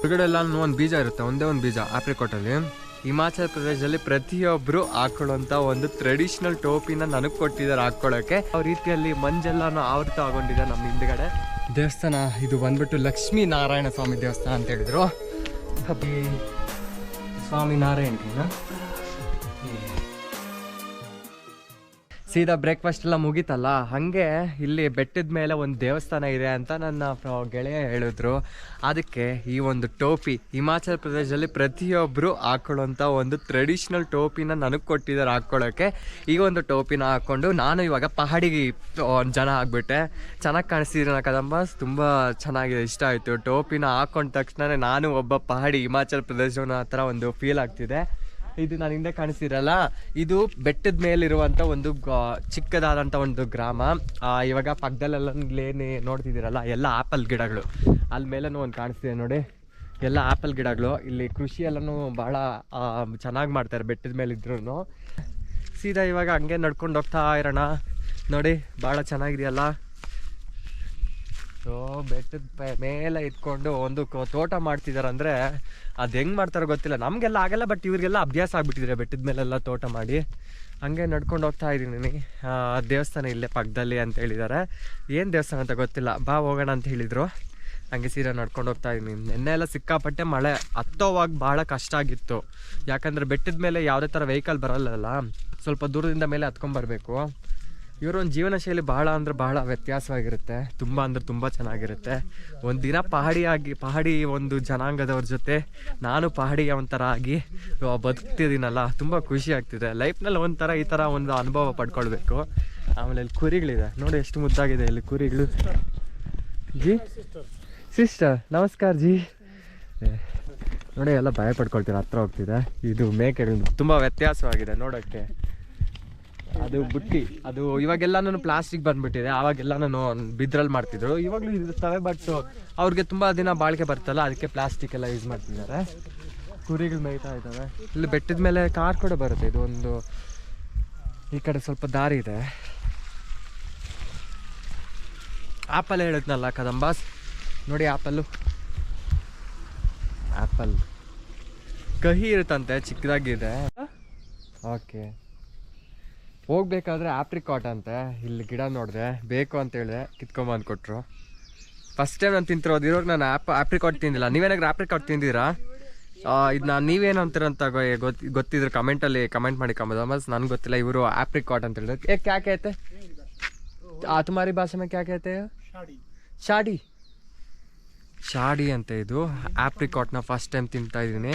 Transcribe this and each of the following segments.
ಹೊರಗಡೆ ಎಲ್ಲ ಒಂದು ಬೀಜ ಇರುತ್ತೆ, ಒಂದೇ ಒಂದು ಬೀಜ, ಆಪ್ರಿಕೋಟಲ್ಲಿ. ಹಿಮಾಚಲ ಪ್ರದೇಶದಲ್ಲಿ ಪ್ರತಿಯೊಬ್ಬರು ಹಾಕೊಳ್ಳುವಂತ ಒಂದು ಟ್ರೆಡಿಷನಲ್ ಟೋಪಿನ ನನಗೆ ಕೊಟ್ಟಿದ್ದಾರೆ ಹಾಕ್ಕೊಳ್ಳೋಕ್ಕೆ ಅವ್ರ ರೀತಿಯಲ್ಲಿ ಮಂಜೆಲ್ಲಾನು ಆವೃತ ಆಗೊಂಡಿದೆ ನಮ್ಮ ಹಿಂದ್ಗಡೆ. ದೇವಸ್ಥಾನ, ಇದು ಬಂದ್ಬಿಟ್ಟು ಲಕ್ಷ್ಮೀ ನಾರಾಯಣ ಸ್ವಾಮಿ ದೇವಸ್ಥಾನ ಅಂತ ಹೇಳಿದ್ರು. ಸ್ವಾಮಿ ನಾರಾಯಣ ಸೀದಾ ಬ್ರೇಕ್ಫಾಸ್ಟ್ ಎಲ್ಲ ಮುಗೀತಲ್ಲ? ಹಾಗೆ ಇಲ್ಲಿ ಬೆಟ್ಟದ ಮೇಲೆ ಒಂದು ದೇವಸ್ಥಾನ ಇದೆ ಅಂತ ನನ್ನ ಗೆಳೆಯ ಹೇಳಿದ್ರು. ಅದಕ್ಕೆ ಈ ಒಂದು ಟೋಪಿ ಹಿಮಾಚಲ ಪ್ರದೇಶದಲ್ಲಿ ಪ್ರತಿಯೊಬ್ಬರು ಹಾಕೊಳ್ಳೋಂಥ ಒಂದು ಟ್ರೆಡಿಷನಲ್ ಟೋಪಿನ ನನಗೆ ಕೊಟ್ಟಿದ್ದಾರೆ ಹಾಕ್ಕೊಳ್ಳೋಕ್ಕೆ ಈ ಒಂದು ಟೋಪಿನ ಹಾಕ್ಕೊಂಡು ನಾನು ಇವಾಗ ಒಂದು ಜನ ಆಗ್ಬಿಟ್ಟೆ. ಚೆನ್ನಾಗಿ ಕಾಣಿಸ್ತಿದ್ರೆ ಕದಂಬ? ತುಂಬ ಚೆನ್ನಾಗಿದೆ, ಇಷ್ಟ ಆಯಿತು. ಟೋಪಿನ ಹಾಕೊಂಡ ತಕ್ಷಣ ನಾನು ಒಬ್ಬ ಪಹಾಡಿ ಹಿಮಾಚಲ ಪ್ರದೇಶವನ್ನು ಆ ಥರ ಒಂದು ಫೀಲ್ ಆಗ್ತಿದೆ. ಇದು ನಾನು ಹಿಂದೆ ಕಾಣಿಸ್ತಿರಲ್ಲ ಇದು ಬೆಟ್ಟದ ಮೇಲಿರುವಂಥ ಒಂದು ಚಿಕ್ಕದಾದಂತ ಒಂದು ಗ್ರಾಮ. ಇವಾಗ ಪಕ್ಕದಲ್ಲೆಲ್ಲ ಏನೇ ನೋಡ್ತಿದ್ದೀರಲ್ಲ, ಎಲ್ಲ ಆಪಲ್ ಗಿಡಗಳು. ಅಲ್ಲಿ ಮೇಲೂ ಒಂದು ಕಾಣಿಸ್ತಿದೆ ನೋಡಿ. ಎಲ್ಲ ಆಪಲ್ ಗಿಡಗಳು. ಇಲ್ಲಿ ಕೃಷಿ ಎಲ್ಲನೂ ಭಾಳ ಚೆನ್ನಾಗಿ ಮಾಡ್ತಾರೆ ಬೆಟ್ಟದ ಮೇಲೆ ಸೀದಾ ಇವಾಗ ಹಂಗೆ ನಡ್ಕೊಂಡು ಹೋಗ್ತಾ ಇರೋಣ. ನೋಡಿ ಭಾಳ ಚೆನ್ನಾಗಿದೆಯಲ್ಲ. ಸೊ ಬೆಟ್ಟದ ಮೇಲೆ ಇಟ್ಕೊಂಡು ಒಂದು ತೋಟ ಮಾಡ್ತಿದಾರೆ ಅಂದ್ರೆ ಅದು ಹೆಂಗೆ ಮಾಡ್ತಾರೋ ಗೊತ್ತಿಲ್ಲ. ನಮಗೆಲ್ಲ ಆಗಲ್ಲ ಬಟ್ ಇವ್ರಿಗೆಲ್ಲ ಅಭ್ಯಾಸ ಆಗ್ಬಿಟ್ಟಿದ್ರೆ ಬೆಟ್ಟದ ಮೇಲೆಲ್ಲ ತೋಟ ಮಾಡಿ. ಹಂಗೆ ನಡ್ಕೊಂಡು ಹೋಗ್ತಾ ಇದ್ದೀನಿ ದೇವಸ್ಥಾನ ಇಲ್ಲೇ ಪಕ್ಕದಲ್ಲಿ ಅಂತ ಹೇಳಿದ್ದಾರೆ ಏನು ದೇವಸ್ಥಾನ ಅಂತ ಗೊತ್ತಿಲ್ಲ. ಬಾ ಹೋಗೋಣ ಅಂತ ಹೇಳಿದ್ರು. ಹಂಗೆ ಸೀರೆ ನಡ್ಕೊಂಡು ಹೋಗ್ತಾ ಇದ್ದೀನಿ. ನಿನ್ನೆ ಎಲ್ಲ ಸಿಕ್ಕಾಪಟ್ಟೆ ಮಳೆ. ಹತ್ತೋವಾಗ ಭಾಳ ಕಷ್ಟ ಆಗಿತ್ತು. ಯಾಕಂದ್ರೆ ಬೆಟ್ಟದ ಮೇಲೆ ಯಾವುದೇ ಥರ ವೆಹಿಕಲ್ ಬರಲ್ಲಲ್ಲ. ಸ್ವಲ್ಪ ದೂರದಿಂದ ಮೇಲೆ ಹತ್ಕೊಂಡ್ಬರ್ಬೇಕು ಇವರ ಒಂದು ಜೀವನ ಶೈಲಿ ಬಹಳ ಅಂದ್ರೆ ಬಹಳ ವ್ಯತ್ಯಾಸವಾಗಿರುತ್ತೆ. ತುಂಬ ಅಂದ್ರೆ ತುಂಬ ಚೆನ್ನಾಗಿರುತ್ತೆ. ಒಂದು ದಿನ ಪಹಾಡಿ ಆಗಿ ಪಹಾಡಿ ಒಂದು ಜನಾಂಗದವ್ರ ಜೊತೆ ನಾನು ಪಹಾಡಿ ಒಂಥರ ಆಗಿ ಬದುಕ್ತಿದ್ದೀನಲ್ಲ ತುಂಬ ಖುಷಿ ಆಗ್ತಿದೆ. ಲೈಫ್ನಲ್ಲಿ ಒಂಥರ ಈ ಥರ ಒಂದು ಅನುಭವ ಪಡ್ಕೊಳ್ಬೇಕು. ಆಮೇಲೆ ಇಲ್ಲಿ ಕುರಿಗಳಿದೆ. ನೋಡಿ ಎಷ್ಟು ಮುದ್ದಾಗಿದೆ ಇಲ್ಲಿ ಕುರಿಗಳು. ಜಿ? ಸಿಸ್ಟರ್ ನಮಸ್ಕಾರ ಜಿ. ನೋಡಿ, ಎಲ್ಲ ಭಯ ಪಡ್ಕೊಳ್ತೀರ, ಹತ್ರ ಹೋಗ್ತಿದೆ. ಇದು ಮೇಕೆಗಳು, ತುಂಬ ವ್ಯತ್ಯಾಸವಾಗಿದೆ ನೋಡೋಕ್ಕೆ. ಅದು ಬುಟ್ಟಿ. ಅದು ಇವಾಗೆಲ್ಲ ನಾನು ಪ್ಲಾಸ್ಟಿಕ್ ಬಂದ್ಬಿಟ್ಟಿದೆ. ಅವಾಗೆಲ್ಲ ನಾನು ಬಿದ್ರಲ್ಲಿ ಮಾಡ್ತಿದ್ರು. ಇವಾಗಲೂ ಇರ್ತವೆ ಬಟ್ ಅವ್ರಿಗೆ ತುಂಬ ದಿನ ಬಾಳಿಕೆ ಬರ್ತಲ್ಲ ಅದಕ್ಕೆ ಪ್ಲಾಸ್ಟಿಕ್ ಎಲ್ಲ ಯೂಸ್ ಮಾಡ್ತಿದ್ದಾರೆ. ಕುರಿಗಳು ಮೇಯ್ತಾ ಇದ್ದಾವೆ. ಇಲ್ಲಿ ಬೆಟ್ಟದ ಮೇಲೆ ಕಾರ್ ಕೂಡ ಬರುತ್ತೆ. ಇದು ಒಂದು ಈ ಕಡೆ ಸ್ವಲ್ಪ ದಾರಿ ಇದೆ. ಆಪಲ್ ಹೇಳಿದ್ನಲ್ಲ ಕದಂಬಾಸ್? ನೋಡಿ ಆಪಲ್ಲು. ಆಪಲ್. ಕಹಿ ಇರುತ್ತಂತೆ ಚಿಕ್ಕದಾಗಿದೆ. ಓಕೆ ಹೋಗ್ಬೇಕಾದ್ರೆ ಆಪ್ರಿಕಾಟ್ ಅಂತೆ. ಇಲ್ಲಿ ಗಿಡ ನೋಡಿದೆ. ಬೇಕು ಅಂತ ಹೇಳಿದೆ. ಕಿತ್ಕೊಂಬಂದು ಕೊಟ್ಟರು ಫಸ್ಟ್ ಟೈಮ್ ನಾನು ತಿಂತಿರೋದು. ಇರೋರು ನಾನು ಆ್ಯಪ್ ಆಪ್ರಿಕಾಟ್ ತಿಂದಿಲ್ಲ. ನೀವೇನಾದ್ರೂ ಆಪ್ರಿಕಾಟ್ ತಿಂದಿರಾ ಇದು ನಾನು ನೀವೇನು ಅಂತೀರಂತ ಗೊತ್ತು ಗೊತ್ತಿದ್ರು ಕಮೆಂಟಲ್ಲಿ ಕಮೆಂಟ್ ಮಾಡಿ ಮತ್ತು ಮಸ್ ನನಗೆ ಗೊತ್ತಿಲ್ಲ. ಇವರು ಆಪ್ರಿಕಾಟ್ ಅಂತ ಹೇಳಿದ್ರು. ಏ, ಕ್ಯಾ ಐತೆ ಆ ತುಮಾರಿ ಭಾಷೆ ಮೇಲೆ ಯಾಕೆ ಐತೆ ಶಾಡಿ. ಶಾಡಿ ಅಂತ ಇದು. ಆಪ್ರಿಕಾಟ್ನ ಫಸ್ಟ್ ಟೈಮ್ ತಿಂತಾ ಇದ್ದೀನಿ.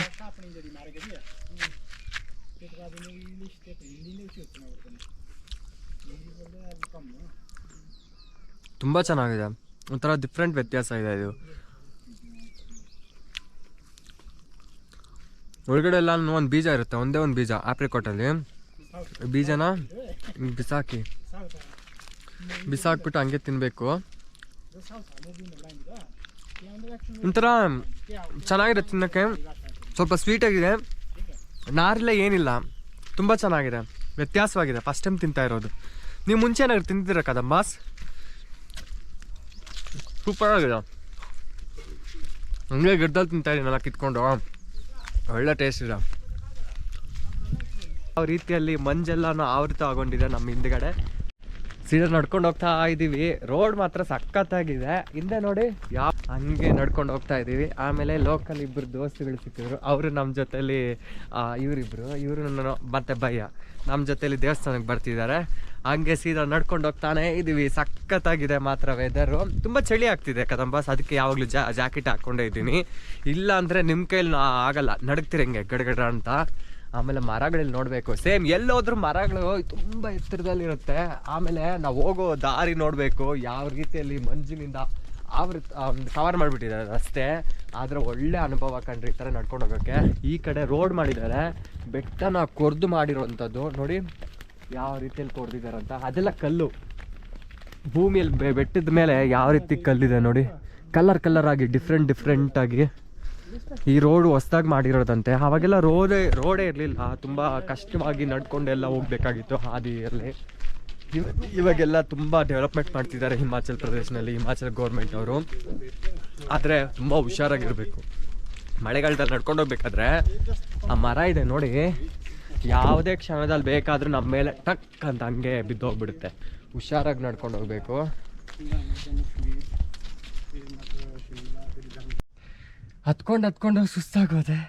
ತುಂಬ ಚೆನ್ನಾಗಿದೆ. ಒಂಥರ ಡಿಫ್ರೆಂಟ್ ವ್ಯತ್ಯಾಸ ಇದೆ ಇದು. ಒಳಗಡೆ ಎಲ್ಲ ಒಂದು ಬೀಜ ಇರುತ್ತೆ, ಒಂದೇ ಒಂದು ಬೀಜ, ಆಪ್ರಿಕೋಟಲ್ಲಿ. ಬೀಜನ ಬಿಸಾಕಿ. ಬಿಸಾಕ್ಬಿಟ್ಟು ಹಂಗೆ ತಿನ್ನಬೇಕು ಒಂಥರ ಚೆನ್ನಾಗಿರುತ್ತೆ ತಿನ್ನೋಕ್ಕೆ. ಸ್ವಲ್ಪ ಸ್ವೀಟ್ ಆಗಿದೆ. ನಾರಿಲ್ಲ ಏನಿಲ್ಲ. ತುಂಬ ಚೆನ್ನಾಗಿದೆ. ವ್ಯತ್ಯಾಸವಾಗಿದೆ. ಫಸ್ಟ್ ಟೈಮ್ ತಿಂತಾ ಇರೋದು. ನೀವು ಮುಂಚೆ ಏನಾದ್ರು ತಿಂತಿದ್ದೀರಾ ಕದಂಬಾಸ್ ಸೂಪರ್ ಆಗಿದೆ. ಹಂಗೆ ಗಿಡದಲ್ಲಿ ತಿಂತಾ ಇದ್ದೀನಲ್ಲ ಕಿತ್ಕೊಂಡು. ಒಳ್ಳೆ ಟೇಸ್ಟ್ ಇದೆ. ಯಾವ ರೀತಿಯಲ್ಲಿ ಮಂಜೆಲ್ಲನೂ ಆವೃತ ಆಗೊಂಡಿದೆ ನಮ್ಮ ಹಿಂದ್ಗಡೆ. ಸೀದಾ ನಡ್ಕೊಂಡು ಹೋಗ್ತಾ ಇದ್ದೀವಿ ರೋಡ್ ಮಾತ್ರ ಸಖತ್ತಾಗಿದೆ. ಹಿಂದೆ ನೋಡಿ ಯಾವ ಹಂಗೆ ನಡ್ಕೊಂಡು ಹೋಗ್ತಾ ಇದ್ದೀವಿ. ಆಮೇಲೆ ಲೋಕಲ್ ಇಬ್ಬರು ದೋಸ್ತುಗಳು ಸಿಕ್ಕಿದ್ರು. ಅವರು ನಮ್ಮ ಜೊತೇಲಿ ಇವರಿಬ್ಬರು ಇವರು ಮತ್ತೆ ಭಯ್ಯ. ನಮ್ಮ ಜೊತೇಲಿ ದೇವಸ್ಥಾನಕ್ಕೆ ಬರ್ತಿದ್ದಾರೆ. ಹಂಗೆ ಸೀದಾ ನಡ್ಕೊಂಡು ಹೋಗ್ತಾನೆ ಇದ್ದೀವಿ ಸಖತ್ತಾಗಿದೆ ಮಾತ್ರ ವೆದರು ತುಂಬ ಚಳಿ ಆಗ್ತಿದೆ ಕದಂಬಾಸ್ ಅದಕ್ಕೆ ಯಾವಾಗಲೂ ಜಾ, ಜಾಕೆಟ್ ಹಾಕ್ಕೊಂಡೇ ಇದ್ದೀನಿ. ಇಲ್ಲ ಅಂದರೆ ನಿಮ್ಮ ಕೈಲಿ ಆಗಲ್ಲ. ನಡಗ್ತೀರಿ ಹಿಂಗೆ, ಗಡಗಡ ಅಂತ. ಆಮೇಲೆ ಮರಗಳಲ್ಲಿ ನೋಡಬೇಕು. ಸೇಮ್ ಎಲ್ಲೋದ್ರೂ ಮರಗಳು ತುಂಬ ಎತ್ತರದಲ್ಲಿರುತ್ತೆ. ಆಮೇಲೆ ನಾವು ಹೋಗೋ ದಾರಿ ನೋಡಬೇಕು. ಯಾವ ರೀತಿಯಲ್ಲಿ ಮಂಜಿನಿಂದ ಆವೃತ ಕವರ್ ಮಾಡಿಬಿಟ್ಟಿದ್ದಾರೆ ರಸ್ತೆ. ಆದರೆ ಒಳ್ಳೆ ಅನುಭವ ಕಂಡ್ರಿ ಈ ಥರ ನಡ್ಕೊಂಡು ಹೋಗೋಕ್ಕೆ ಈ ಕಡೆ ರೋಡ್ ಮಾಡಿದ್ದಾರೆ. ಬೆಟ್ಟನ ಕೊರ್ದು ಮಾಡಿರೋವಂಥದ್ದು. ನೋಡಿ ಯಾವ ರೀತಿಯಲ್ಲಿ ಕೊಡ್ದಿದ್ದಾರೆ ಅಂತ. ಅದೆಲ್ಲ ಕಲ್ಲು. ಭೂಮಿಯಲ್ಲಿ ಬೆಟ್ಟದ ಮೇಲೆ ಯಾವ ರೀತಿ ಕಲ್ಲಿದೆ ನೋಡಿ. ಕಲರ್ ಕಲರ್ ಆಗಿ ಡಿಫ್ರೆಂಟ್ ಡಿಫ್ರೆಂಟ್ ಆಗಿ. ಈ ರೋಡ್ ಹೊಸ್ದಾಗಿ ಮಾಡಿರೋದಂತೆ. ಅವಾಗೆಲ್ಲ ರೋಡೇ ರೋಡೇ ಇರಲಿಲ್ಲ. ತುಂಬ ಕಷ್ಟವಾಗಿ ನಡ್ಕೊಂಡೆಲ್ಲ ಹೋಗ್ಬೇಕಾಗಿತ್ತು ಇವ- ಇವಾಗೆಲ್ಲ ತುಂಬ ಡೆವಲಪ್ಮೆಂಟ್ ಮಾಡ್ತಿದ್ದಾರೆ ಹಿಮಾಚಲ್ ಪ್ರದೇಶನಲ್ಲಿ ಹಿಮಾಚಲ್ ಗೌರ್ಮೆಂಟ್ ಅವರು. ಆದರೆ ತುಂಬ ಹುಷಾರಾಗಿರಬೇಕು. ಮಳೆಗಾಲದಲ್ಲಿ ನಡ್ಕೊಂಡು ಹೋಗ್ಬೇಕಾದ್ರೆ ಆ ಮರ ಇದೆ ನೋಡಿ. ಯಾವುದೇ ಕ್ಷಣದಲ್ಲಿ ಬೇಕಾದರೂ ನಮ್ಮ ಮೇಲೆ ಟಕ್ ಅಂತ ಹಂಗೆ ಬಿದ್ದೋಗ್ಬಿಡುತ್ತೆ. ಹುಷಾರಾಗಿ ನಡ್ಕೊಂಡು ಹೋಗ್ಬೇಕು. ಹತ್ಕೊಂಡು ಹತ್ಕೊಂಡು ಸುಸ್ತಾಗೋದೆ.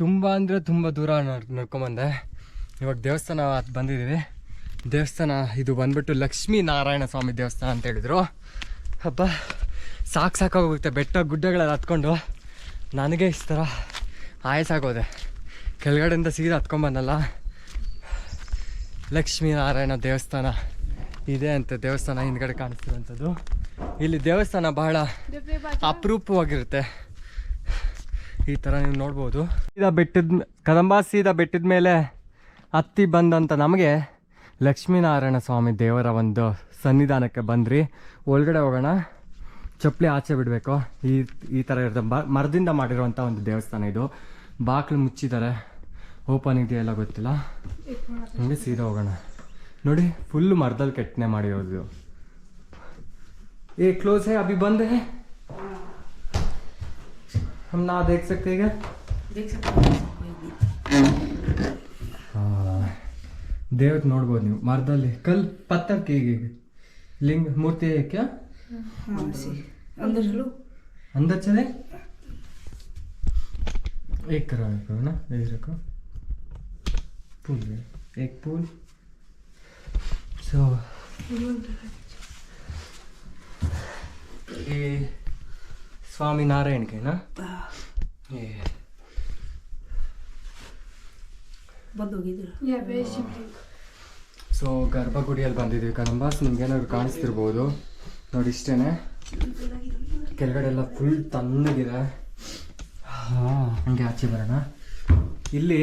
ತುಂಬ ಅಂದರೆ ತುಂಬ ದೂರ ನಡ್ಕೊಂಬಂದೆ ಇವಾಗ ದೇವಸ್ಥಾನ ಹತ್ತು ಬಂದಿದ್ದೀವಿ. ದೇವಸ್ಥಾನ, ಇದು ಬಂದ್ಬಿಟ್ಟು ಲಕ್ಷ್ಮೀ ನಾರಾಯಣ ಸ್ವಾಮಿ ದೇವಸ್ಥಾನ ಅಂತ ಹೇಳಿದ್ರು. ಹಬ್ಬ ಸಾಕು ಸಾಕಾಗೋಗುತ್ತೆ, ಬೆಟ್ಟ ಗುಡ್ಡಗಳಲ್ಲಿ ಹತ್ಕೊಂಡು. ನನಗೆ ಇಷ್ಟ ಥರ ಆಯಸಾಗೋದೆ ಕೆಳಗಡೆಯಿಂದ ಸೀದಾ ಹತ್ಕೊಂಬಂದಲ್ಲ ಲಕ್ಷ್ಮೀ ನಾರಾಯಣ ದೇವಸ್ಥಾನ ಇದೆ ಅಂತ ದೇವಸ್ಥಾನ ಹಿಂದ್ಗಡೆ ಕಾಣಿಸ್ತಿರುವಂಥದ್ದು. ಇಲ್ಲಿ ದೇವಸ್ಥಾನ ಬಹಳ ಅಪರೂಪವಾಗಿರುತ್ತೆ. ಈ ಥರ ನೀವು ನೋಡ್ಬೋದು. ಸೀದಾ ಬೆಟ್ಟದ, ಕದಂಬ ಸೀದಾ ಬೆಟ್ಟದ ಮೇಲೆ ಹತ್ತಿ ಬಂದಂಥ ನಮಗೆ ಲಕ್ಷ್ಮೀನಾರಾಯಣ ಸ್ವಾಮಿ ದೇವರ ಒಂದು ಸನ್ನಿಧಾನಕ್ಕೆ ಬಂದ್ರಿ. ಒಳಗಡೆ ಹೋಗೋಣ. ಚಪ್ಪಲಿ ಆಚೆ ಬಿಡಬೇಕು. ಈ ಈ ಥರ ಇರುತ್ತೆ ಬ, ಮರದಿಂದ ಮಾಡಿರುವಂಥ ಒಂದು ದೇವಸ್ಥಾನ ಇದು. ಬಾಗಿಲು ಮುಚ್ಚಿದ್ದಾರೆ. ಓಪನ್ ಇದೆಯಲ್ಲ ಗೊತ್ತಿಲ್ಲ. ಹಂಗೆ ಸೀದಾ ಹೋಗೋಣ. ನೋಡಿ ಫುಲ್ ಮರದಲ್ಲಿ ಕೆಟ್ಟನೆ ಮಾಡಿರೋದು. ಏ ಕ್ಲೋಸ್ ಹೇ, ಅಭಿ ಬಂದೆ ಹಮ್ ನಾ ದೇಖ್ ಸಕ್ತೆ ಈಗ? ದೇವತ್ ನೋಡ್ಬೋದು ನೀವು ಮರದಲ್ಲಿ ಕಲ್ ಪತ್ತರ ಕೇಗೆ लिंग मूर्ति है क्या हाँ से अंदर चलो अंदर चले एक करो एक करो ना एक रखो पुल है एक पुल सो ये स्वामी नारायण के ना ये बंद होगी इधर ಸೊ ಗರ್ಭಗುಡಿಯಲ್ಲಿ ಬಂದಿದ್ದೀವಿ. ಕದಂಬಾಸ್ ನಿಮ್ಗೇನಾದ್ರು ಕಾಣಿಸ್ತಿರ್ಬೋದು. ನೋಡಿ ಇಷ್ಟೇನೆ. ಕೆಳಗಡೆ ಎಲ್ಲ ಫುಲ್ ತಣ್ಣಗಿದೆ. ಹಾಂ, ಹಂಗೆ ಆಚೆ ಬರೋಣ. ಇಲ್ಲಿ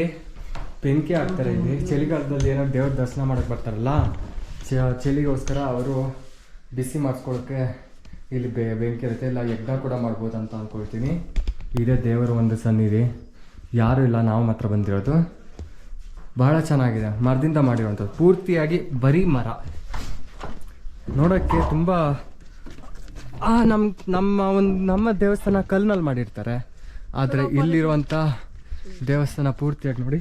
ಬೆಂಕಿ ಹಾಕ್ತಾರೆ ಇಲ್ಲಿ ಚಳಿಗಾಲದಲ್ಲಿ ಏನೋ ದೇವ್ರ ದರ್ಶನ ಮಾಡೋಕ್ಕೆ ಬರ್ತಾರಲ್ಲ? ಚಳಿಗೋಸ್ಕರ ಅವರು ಬಿಸಿ ಮಾಡಿಸ್ಕೊಳ್ಳೋಕ್ಕೆ ಇಲ್ಲಿ ಬೆ, ಬೆಂಕಿ ಇರುತ್ತೆ. ಇಲ್ಲ, ಯಜ್ಞ ಕೂಡ ಮಾಡ್ಬೋದು ಅಂತ ಅಂದ್ಕೊಳ್ತೀನಿ ಇದೇ ದೇವರ ಒಂದು ಸನ್ನಿಧಿ. ಯಾರೂ ಇಲ್ಲ, ನಾವು ಮಾತ್ರ ಬಂದಿರೋದು. ಬಹಳ ಚೆನ್ನಾಗಿದೆ. ಮರದಿಂದ ಮಾಡಿರುವಂಥದ್ದು. ಪೂರ್ತಿಯಾಗಿ ಬರೀ ಮರ. ನೋಡೋಕ್ಕೆ ತುಂಬ ನಮ್ಮ ನಮ್ಮ ಒಂದು, ನಮ್ಮ ದೇವಸ್ಥಾನ ಕಲ್ಲಿನಲ್ಲಿ ಮಾಡಿರ್ತಾರೆ. ಆದರೆ ಇಲ್ಲಿರುವಂಥ ದೇವಸ್ಥಾನ ಪೂರ್ತಿಯಾಗಿ ನೋಡಿ.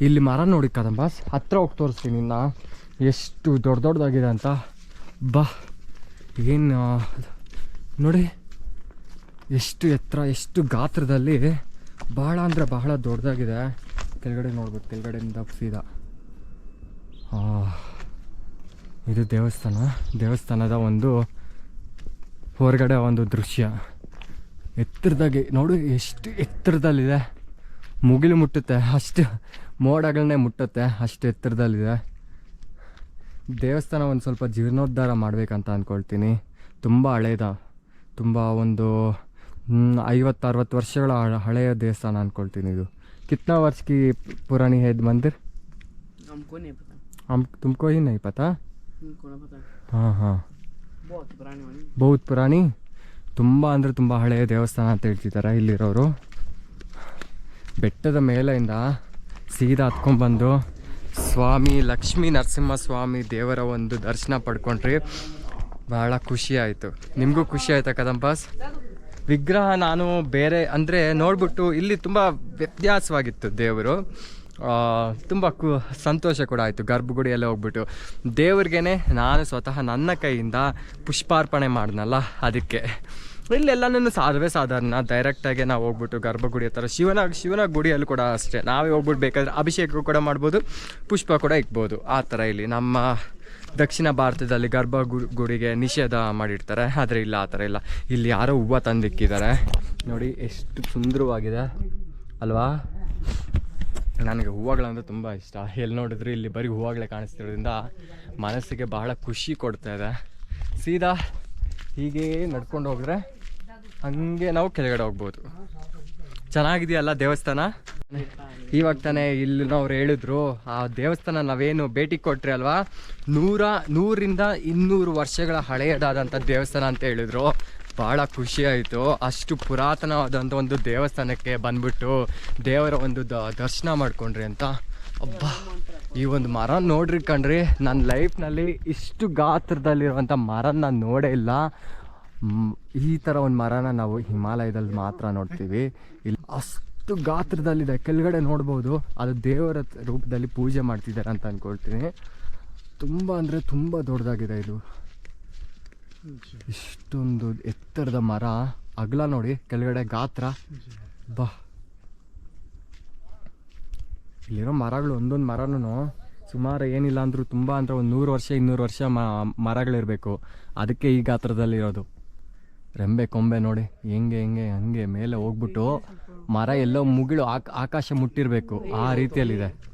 ಇಲ್ಲಿ ಮರ ನೋಡಿ ಕದಂಬಾಸ್ ಹತ್ರ ಹೋಗಿ ತೋರಿಸ್ತೀನಿ ನಿನ್ನ. ಎಷ್ಟು ದೊಡ್ಡ ದೊಡ್ಡದಾಗಿದೆ ಅಂತ. ಬಾ. ಏನು ನೋಡಿ. ಎಷ್ಟು ಎತ್ತರ, ಎಷ್ಟು ಗಾತ್ರದಲ್ಲಿ ಬಹಳ ಅಂದರೆ ಬಹಳ ದೊಡ್ಡದಾಗಿದೆ. ಕೆಳಗಡೆ ನೋಡ್ಬೋದು ಕೆಳಗಡೆಯಿಂದ ಸೀದಾ. ಇದು ದೇವಸ್ಥಾನ. ದೇವಸ್ಥಾನದ ಒಂದು ಹೊರಗಡೆ ಒಂದು ದೃಶ್ಯ. ಎತ್ತರದಾಗಿ, ನೋಡು ಎಷ್ಟು ಎತ್ತರದಲ್ಲಿದೆ. ಮುಗಿಲು ಮುಟ್ಟುತ್ತೆ, ಅಷ್ಟು ಮೋಡಗಳನ್ನೇ ಮುಟ್ಟುತ್ತೆ, ಅಷ್ಟು ಎತ್ತರದಲ್ಲಿದೆ. ದೇವಸ್ಥಾನ ಒಂದು ಸ್ವಲ್ಪ ಜೀರ್ಣೋದ್ಧಾರ ಮಾಡಬೇಕಂತ ಅಂದ್ಕೊಳ್ತೀನಿ ತುಂಬ ಹಳೇದ. ತುಂಬ ಒಂದು ಐವತ್ತು ಅರವತ್ತು ವರ್ಷಗಳ ಹಳ- ಹಳೆಯ ದೇವಸ್ಥಾನ ಅಂದ್ಕೊಳ್ತೀನಿ ಇದು ಕಿತ್ನಾ ವರ್ಷ ಕಿ ಪುರಾಣಿ है मंदिर हमको नहीं पता हम तुमको ही नहीं पता हमको ना पता ಹಾಂ ಹಾಂ बहुत पुरानी वाली ಬಹುತ್ ಪುರಾಣಿ ತುಂಬ ಅಂದರೆ ತುಂಬ ಹಳೆಯ ದೇವಸ್ಥಾನ ಅಂತ ಹೇಳ್ತಿದ್ದಾರೆ ಇಲ್ಲಿರೋರು ಬೆಟ್ಟದ ಮೇಲೆಯಿಂದ ಸೀದಾ ಹತ್ಕೊಂಡ್ಬಂದು ಸ್ವಾಮಿ ಲಕ್ಷ್ಮೀ ನರಸಿಂಹ ಸ್ವಾಮಿ ದೇವರ ಒಂದು ದರ್ಶನ ಪಡ್ಕೊಂಡ್ರಿ ಬಹಳ ಖುಷಿ ಆಯಿತು ನಿಮಗೂ ಖುಷಿ ಆಯ್ತಾ ಕದಂಪಾಸ್ ವಿಗ್ರಹ ನಾನು ಬೇರೆ, ಅಂದರೆ ನೋಡ್ಬಿಟ್ಟು ಇಲ್ಲಿ ತುಂಬ ವ್ಯತ್ಯಾಸವಾಗಿತ್ತು ದೇವರು. ತುಂಬ ಕು, ಸಂತೋಷ ಕೂಡ ಆಯಿತು ಗರ್ಭಗುಡಿಯಲ್ಲೇ ಹೋಗ್ಬಿಟ್ಟು. ದೇವ್ರಿಗೇ ನಾನು ಸ್ವತಃ ನನ್ನ ಕೈಯಿಂದ ಪುಷ್ಪಾರ್ಪಣೆ ಮಾಡಿದ್ನಲ್ಲ ಅದಕ್ಕೆ. ಇಲ್ಲೆಲ್ಲನೂ ಸಾಧವೇ ಸಾಧಾರಣ ಡೈರೆಕ್ಟಾಗಿ ನಾವು ಹೋಗ್ಬಿಟ್ಟು ಗರ್ಭಗುಡಿ ಥರ ಶಿವನ ಶಿವನ ಗುಡಿಯಲ್ಲೂ ಕೂಡ ಅಷ್ಟೇ. ನಾವೇ ಹೋಗ್ಬಿಟ್ಟು ಬೇಕಾದ್ರೆ ಅಭಿಷೇಕ ಕೂಡ ಮಾಡ್ಬೋದು, ಪುಷ್ಪ ಕೂಡ ಇಕ್ಬೋದು. ಆ ಥರ ಇಲ್ಲಿ ನಮ್ಮ ದಕ್ಷಿಣ ಭಾರತದಲ್ಲಿ ಗರ್ಭ ಗುಡಿಗೆ ನಿಷೇಧ ಮಾಡಿರ್ತಾರೆ, ಆದರೆ ಇಲ್ಲ, ಆ ಥರ ಇಲ್ಲ. ಇಲ್ಲಿ ಯಾರೋ ಹೂವು ತಂದಿಕ್ಕಿದ್ದಾರೆ. ನೋಡಿ, ಎಷ್ಟು ಸುಂದರವಾಗಿದೆ. ಅಲ್ವಾ? ನನಗೆ ಹೂವುಗಳಂದ್ರೆ ತುಂಬ ಇಷ್ಟ. ಎಲ್ಲಿ ನೋಡಿದ್ರು, ಇಲ್ಲಿ ಬರೀ ಹೂವುಗಳೇ ಕಾಣಿಸ್ತಿರೋದ್ರಿಂದ ಮನಸ್ಸಿಗೆ ಬಹಳ ಖುಷಿ ಕೊಡ್ತಾ ಇದೆ. ಸೀದಾ ಹೀಗೆ ನಡ್ಕೊಂಡು ಹೋಗಿದ್ರೆ ಹಂಗೆ ನಾವು ಕೆಳಗಡೆ ಹೋಗ್ಬೋದು. ಚೆನ್ನಾಗಿದೆಯಲ್ಲ ದೇವಸ್ಥಾನ? ಇವಾಗ ತಾನೇ ಇಲ್ಲಿ ಅವ್ರು ಹೇಳಿದ್ರು, ಆ ದೇವಸ್ಥಾನ ನಾವೇನು ಭೇಟಿ ಕೊಟ್ರಿ ಅಲ್ವಾ? ನೂರ, ನೂರಿಂದ ಇನ್ನೂರು ವರ್ಷಗಳ ಹಳೆಯದಾದಂಥ ದೇವಸ್ಥಾನ ಅಂತ ಹೇಳಿದ್ರು. ಭಾಳ ಆಯಿತು. ಅಷ್ಟು ಪುರಾತನವಾದಂಥ ಒಂದು ದೇವಸ್ಥಾನಕ್ಕೆ ಬಂದ್ಬಿಟ್ಟು ದೇವರ ಒಂದು ದರ್ಶನ ಮಾಡ್ಕೊಂಡ್ರಿ ಅಂತ. ಅಬ್ಬಾ, ಈ ಒಂದು ಮರ ನೋಡ್ರಿ ಕಣ್ರಿ. ನನ್ನ ಲೈಫ್ನಲ್ಲಿ ಇಷ್ಟು ಗಾತ್ರದಲ್ಲಿರುವಂಥ ಮರ ನಾನು ನೋಡೇ ಇಲ್ಲ. ಈ ಥರ ಒಂದು ಮರನ ನಾವು ಹಿಮಾಲಯದಲ್ಲಿ ಮಾತ್ರ ನೋಡ್ತೀವಿ. ಇಲ್ಲಿ ಅಷ್ಟು ಗಾತ್ರದಲ್ಲಿದೆ. ಕೆಳಗಡೆ ನೋಡ್ಬೋದು. ಅದು ದೇವರ ರೂಪದಲ್ಲಿ ಪೂಜೆ ಮಾಡ್ತಿದ್ದಾರೆ ಅಂತ ಅಂದ್ಕೊಳ್ತೀನಿ ತುಂಬ ಅಂದರೆ ತುಂಬ ದೊಡ್ಡದಾಗಿದೆ ಇದು. ಇಷ್ಟೊಂದು ಎತ್ತರದ ಮರ. ಅಗಲ ನೋಡಿ. ಕೆಳಗಡೆ ಗಾತ್ರ. ಬಾ. ಇಲ್ಲಿರೋ ಮರಗಳು ಒಂದೊಂದು ಮರನೂ ಸುಮಾರು ಏನಿಲ್ಲ ಅಂದರೂ ತುಂಬ ಅಂದರೆ ಒಂದು ನೂರು ವರ್ಷ, ಇನ್ನೂರು ವರ್ಷ ಮರಗಳಿರಬೇಕು. ಅದಕ್ಕೆ ಈ ಗಾತ್ರದಲ್ಲಿರೋದು. ರೆಂಬೆ ಕೊಂಬೆ ನೋಡಿ, ಹೆಂಗೆ ಹೆಂಗೆ, ಹಂಗೆ, ಮೇಲೆ ಹೋಗ್ಬಿಟ್ಟು ಮರ ಎಲ್ಲೋ ಮುಗಿಳು ಆಕ, ಆಕಾಶ ಮುಟ್ಟಿರಬೇಕು. ಆ ರೀತಿಯಲ್ಲಿದೆ.